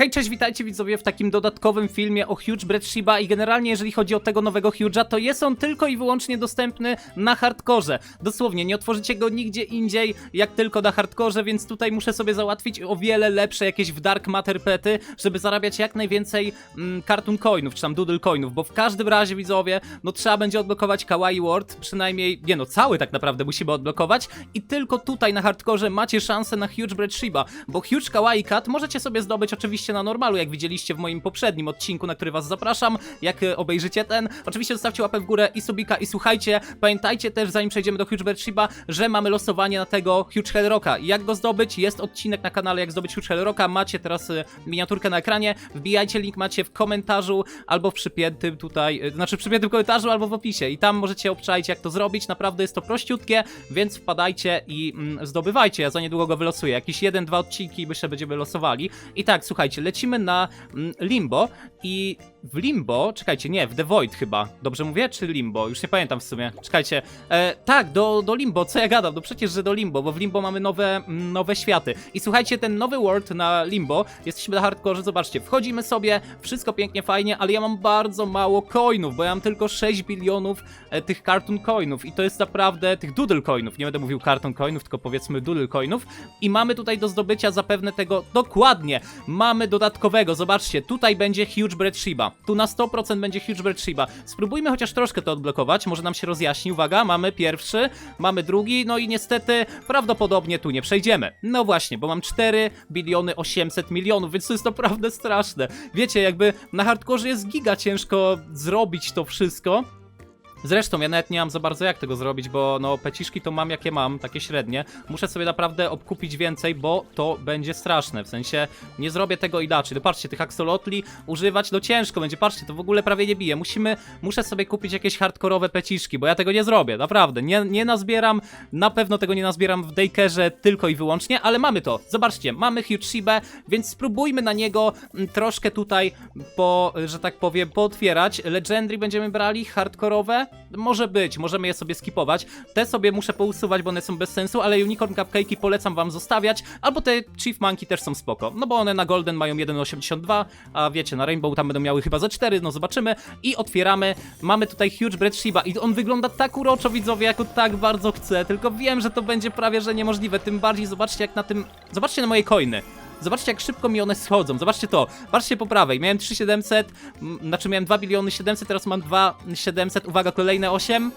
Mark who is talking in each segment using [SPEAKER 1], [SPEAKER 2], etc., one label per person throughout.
[SPEAKER 1] Hej, cześć, witajcie widzowie w takim dodatkowym filmie o Huge Bread Shiba i generalnie jeżeli chodzi o tego nowego Huge'a, to jest on tylko i wyłącznie dostępny na hardkorze. Dosłownie, nie otworzycie go nigdzie indziej, jak tylko na hardkorze, więc tutaj muszę sobie załatwić o wiele lepsze jakieś w Dark Matter pety, żeby zarabiać jak najwięcej mm, cartoon coinów, czy tam doodle coinów, bo w każdym razie widzowie, no trzeba będzie odblokować Kawaii World, przynajmniej, nie no, cały tak naprawdę musimy odblokować i tylko tutaj na hardkorze macie szansę na Huge Bread Shiba, bo Huge Kawaii Cat możecie sobie zdobyć oczywiście na normalu, jak widzieliście w moim poprzednim odcinku, na który was zapraszam, jak e, obejrzycie ten. Oczywiście zostawcie łapę w górę i subika i słuchajcie, pamiętajcie też, zanim przejdziemy do Huge Bread Shiba, że mamy losowanie na tego Huge Hellrocka. Jak go zdobyć? Jest odcinek na kanale, jak zdobyć Huge Hellrocka, macie teraz e, miniaturkę na ekranie, wbijajcie link, macie w komentarzu albo w przypiętym tutaj, e, znaczy w przypiętym komentarzu albo w opisie i tam możecie obczaić jak to zrobić, naprawdę jest to prościutkie, więc wpadajcie i mm, zdobywajcie, ja za niedługo go wylosuję, jakieś jeden, dwa odcinki myślę będziemy losowali. I tak, słuchajcie, lecimy na mm, Limbo i w Limbo, czekajcie, nie, w The Void chyba, dobrze mówię, czy Limbo? Już nie pamiętam w sumie, czekajcie, e, tak, do, do Limbo, co ja gadam, no przecież, że do Limbo, bo w Limbo mamy nowe, mm, nowe światy. I słuchajcie, ten nowy world na Limbo, jesteśmy na hardkorze, zobaczcie, wchodzimy sobie, wszystko pięknie, fajnie, ale ja mam bardzo mało coinów, bo ja mam tylko 6 bilionów e, tych cartoon coinów. I to jest naprawdę, tych doodle coinów, nie będę mówił cartoon coinów, tylko powiedzmy doodle coinów. I mamy tutaj do zdobycia zapewne tego, dokładnie, mamy dodatkowego, zobaczcie, tutaj będzie Huge Bread Shiba, tu na 100% będzie Huge Bread Shiba, spróbujmy chociaż troszkę to odblokować, może nam się rozjaśni, uwaga, mamy pierwszy, mamy drugi, no i niestety prawdopodobnie tu nie przejdziemy, no właśnie, bo mam 4 biliony 800 milionów, więc to jest naprawdę straszne, wiecie, jakby na hardkorze jest giga ciężko zrobić to wszystko, Zresztą ja nawet nie mam za bardzo jak tego zrobić, bo no peciszki to mam jakie mam, takie średnie. Muszę sobie naprawdę obkupić więcej, bo to będzie straszne. W sensie nie zrobię tego inaczej. No patrzcie, tych axolotli używać no ciężko będzie. Patrzcie, to w ogóle prawie nie bije. Musimy, muszę sobie kupić jakieś hardkorowe peciszki, bo ja tego nie zrobię, naprawdę. Nie, nie nazbieram, na pewno tego nie nazbieram w Daykerze tylko i wyłącznie, ale mamy to. Zobaczcie, mamy Huge Shibę, więc spróbujmy na niego mm, troszkę tutaj po, że tak powiem, pootwierać. Legendary będziemy brali, hardkorowe. Może być, możemy je sobie skipować. Te sobie muszę pousuwać, bo one są bez sensu, ale Unicorn Cupcake'i polecam wam zostawiać, albo te Chief Monkey też są spoko, no bo one na Golden mają 1,82, a wiecie, na Rainbow tam będą miały chyba ze 4, no zobaczymy. I otwieramy, mamy tutaj Huge Bread Shiba i on wygląda tak uroczo, widzowie, jako tak bardzo chcę, tylko wiem, że to będzie prawie, że niemożliwe, tym bardziej zobaczcie jak na tym, zobaczcie na moje coiny. Zobaczcie, jak szybko mi one schodzą. Zobaczcie to. Patrzcie po prawej. Miałem 3700, m, znaczy miałem 2 biliony 700, teraz mam 2700. Uwaga, kolejne 8.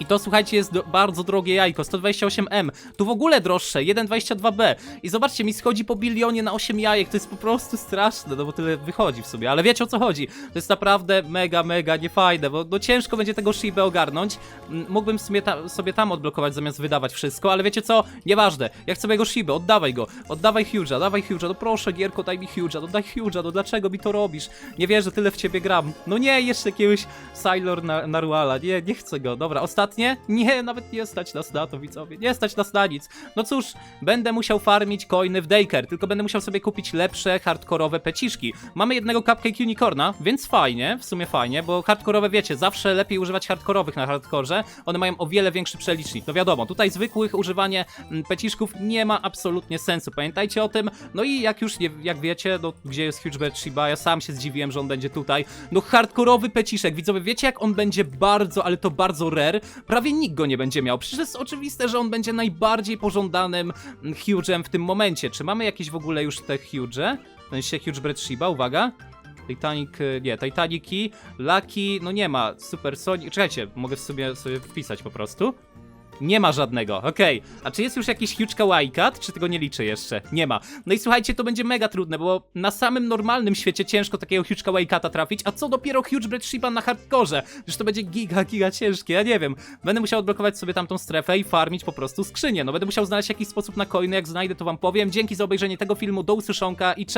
[SPEAKER 1] I to słuchajcie, jest do, bardzo drogie jajko, 128M. Tu w ogóle droższe, 1,22B. I zobaczcie, mi schodzi po bilionie na 8 jajek, to jest po prostu straszne, no bo tyle wychodzi w sobie. Ale wiecie o co chodzi? To jest naprawdę mega, mega niefajne, bo no ciężko będzie tego Shibę ogarnąć. Mm, Mógłbym w sumie ta, sobie tam odblokować zamiast wydawać wszystko, ale wiecie co? Nieważne. Ja chcę mojego Shibę, oddawaj go. Oddawaj Huge'a, dawaj Huge'a, no proszę Gierko, daj mi Huge'a, no daj Huge'a, no dlaczego mi to robisz? Nie wierzę, tyle w ciebie gram. No nie, jeszcze jakiegoś Sailor na, Naruala, nie, nie chcę go. Dobra, ostatnie? Nie, nawet nie stać nas na to, widzowie, nie stać nas na nic. No cóż, będę musiał farmić coiny w Daycare, tylko będę musiał sobie kupić lepsze, hardkorowe peciszki. Mamy jednego Cupcake Unicorna, więc fajnie, w sumie fajnie, bo hardkorowe, wiecie, zawsze lepiej używać hardkorowych na hardkorze, one mają o wiele większy przelicznik, no wiadomo, tutaj zwykłych używanie mm, peciszków nie ma absolutnie sensu, pamiętajcie o tym, no i jak już, nie, jak wiecie, no gdzie jest Huge Bird Shiba, ja sam się zdziwiłem, że on będzie tutaj, no hardkorowy peciszek, widzowie, wiecie jak on będzie bardzo, ale to bardzo rare, prawie nikt go nie będzie miał, przecież jest oczywiste, że on będzie najbardziej pożądanym mm, Huge'em w tym momencie, czy mamy jakieś w ogóle już te Huge'e? W sensie Huge Bread Shiba, uwaga. Titanic, y, nie, Titaniki, Lucky, no nie ma, Super Sonic, czekajcie, mogę sobie, sobie wpisać po prostu. Nie ma żadnego, okej. A czy jest już jakiś huge kawaii czy tego nie liczę jeszcze? Nie ma. No i słuchajcie, to będzie mega trudne, bo na samym normalnym świecie ciężko takiego huge kawaii trafić, a co dopiero huge bread shiba na hardkorze? Przecież to będzie giga, giga ciężkie, ja nie wiem. Będę musiał odblokować sobie tamtą strefę i farmić po prostu skrzynię. No będę musiał znaleźć jakiś sposób na coiny, jak znajdę to wam powiem. Dzięki za obejrzenie tego filmu, do usłyszonka i cześć!